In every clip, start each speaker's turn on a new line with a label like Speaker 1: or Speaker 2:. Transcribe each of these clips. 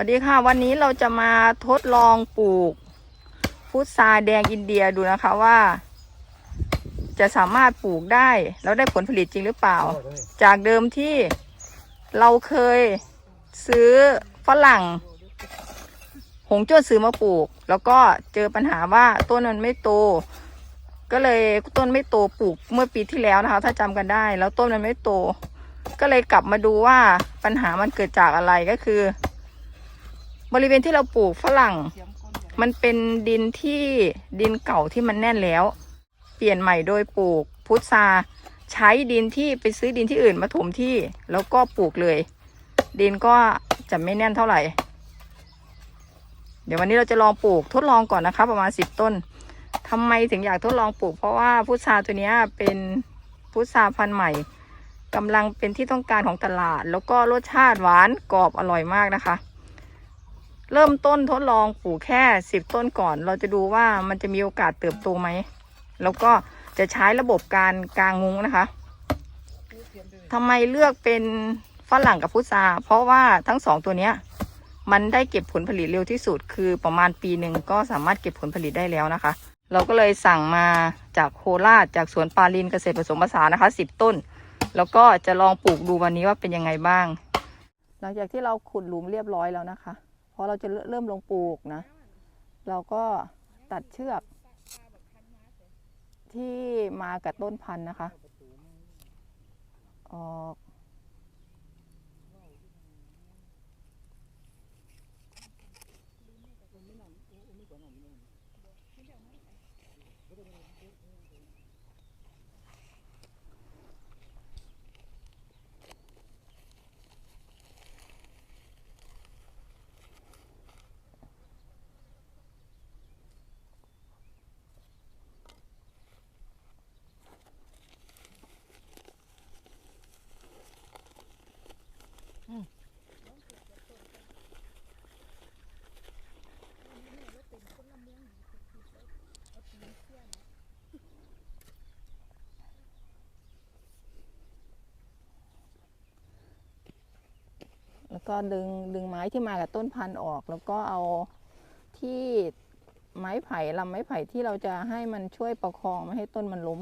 Speaker 1: วัสดีค่ะ วันนี้เราจะมาทดลองปลูกพุทราแดงอินเดียดูนะคะว่า จะสามารถปลูกได้แล้วได้ผลผลิตจริงหรือเปล่า จากเดิมที่เราเคยซื้อฝรั่ง หงจ้วนซื้อมาปลูก แล้วก็เจอปัญหาว่าต้นมันไม่โต ก็เลยต้นไม่โตปลูกเมื่อปีที่แล้วนะคะ ถ้าจำกันได้ แล้วต้นมันไม่โต ก็เลยกลับมาดูว่าปัญหามันเกิดจากอะไรก็คือ บริเวณที่เราปลูกฝรั่ง มันเป็นดินที่ดินเก่าที่มันแน่นแล้ว เปลี่ยนใหม่โดยปลูกพุทราใช้ดินที่ไปซื้อดินที่อื่นมาถมที่แล้วก็ปลูกเลย ดินก็จะไม่แน่นเท่าไหร่ เดี๋ยววันนี้เราจะลองปลูกทดลองก่อนนะคะ ประมาณสิบต้นทำไมถึงอยากทดลองปลูก เพราะว่าพุทราตัวนี้เป็นพุทราพันธุ์ใหม่กำลังเป็นที่ต้องการของตลาด แล้วก็รสชาติหวานกรอบอร่อยมากนะคะ เริ่มต้นทดลองปลูกแค่สิบต้นก่อน เราจะดูว่ามันจะมีโอกาสเติบโตไหม แล้วก็จะใช้ระบบการกางมุ้งนะคะทำไมเลือกเป็นฝรั่งกับพุทราเพราะว่าทั้งสองตัวเนี้ย มันได้เก็บผลผลิตเร็วที่สุด คือประมาณปีหนึ่งก็สามารถเก็บผลผลิตได้แล้วนะคะ เราก็เลยสั่งมาจากโคราชจากสวนปาลินเกษตรผสมผสานนะคะสิบต้น แล้วก็จะลองปลูกดูวันนี้ว่าเป็นยังไงบ้าง หลังจากที่เราขุดหลุมเรียบร้อยแล้วนะคะ อเราจะเริ่มลงปลูกนะ เราก็ตัดเชือกที่มากับต้นพันธุ์นะคะ ออก แล้วก็ดึงดึงไม้ที่มากับต้นพันธุ์ออก แล้วก็เอาที่ไม้ไผ่ลำไม้ไผ่ที่เราจะให้มันช่วยประคองไม่ให้ต้นมันล้ม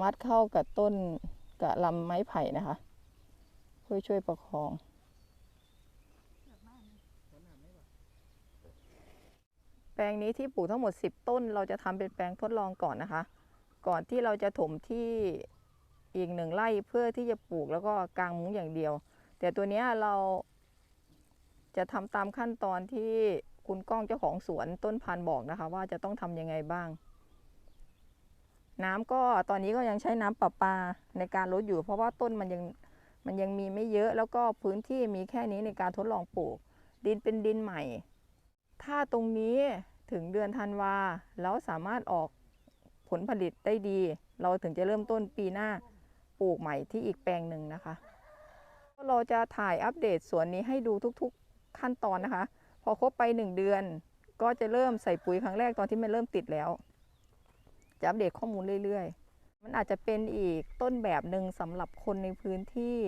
Speaker 1: มัดเข้ากับต้นกับลำไม้ไผ่นะคะ เพื่อช่วยประคองแปลงนี้ที่ปลูกทั้งหมด 10 ต้น เราจะทำเป็นแปลงทดลองก่อนนะคะ ก่อนที่เราจะถมที่อีกหนึ่งไร่เพื่อที่จะปลูกแล้วก็กางมุ้งอย่างเดียว แต่ตัวนี้เราจะทำตามขั้นตอนที่ คุณก้องเจ้าของสวนต้นพันธุ์บอกนะคะ ว่าจะต้องทำยังไงบ้าง น้ำก็ตอนนี้ก็ยังใช้น้ำประปาในการลดอยู่ เพราะว่าต้นมันยังมันยังมีไม่เยอะแล้วก็พื้นที่มีแค่นี้ในการทดลองปลูก ดินเป็นดินใหม่ ถ้าตรงนี้ถึงเดือนธันวาแล้วสามารถออกผลผลิตได้ดี เราถึงจะเริ่มต้นปีหน้าปลูกใหม่ที่อีกแปลงหนึ่งนะคะ เราจะถ่ายอัปเดตสวนนี้ให้ดูทุกๆขั้นตอนนะคะ อครบไป 1 เดือน ก็จะเริ่มใส่ปุ๋ยครั้งแรกตอนที่มันเริ่มติดแล้ว จะอัปเดตข้อมูลเรื่อยๆ มันอาจจะเป็นอีกต้นแบบหนึ่งสำหรับคนในพื้นที่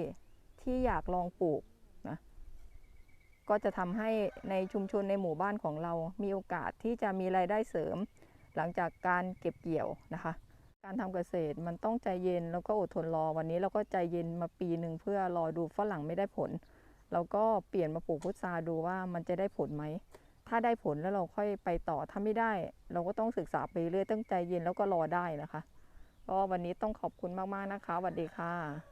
Speaker 1: ที่อยากลองปลูกนะก็จะทำให้ในชุมชนในหมู่บ้านของเรา มีโอกาสที่จะมีรายได้เสริม หลังจากการเก็บเกี่ยวนะคะ การทำเกษตรมันต้องใจเย็นแล้วก็อดทนรอวันนี้เราก็ใจเย็นมาปีหนึ่งเพื่อรอดูฝรั่งไม่ได้ผล เราก็เปลี่ยนมาปลูกพุทราดูว่ามันจะได้ผลไหม ถ้าได้ผลแล้วเราค่อยไปต่อ ถ้าไม่ได้ เราก็ต้องศึกษาไปเรื่อยตั้งใจเย็นแล้วก็รอได้นะคะ ก็วันนี้ต้องขอบคุณมากๆนะคะสวัสดีค่ะ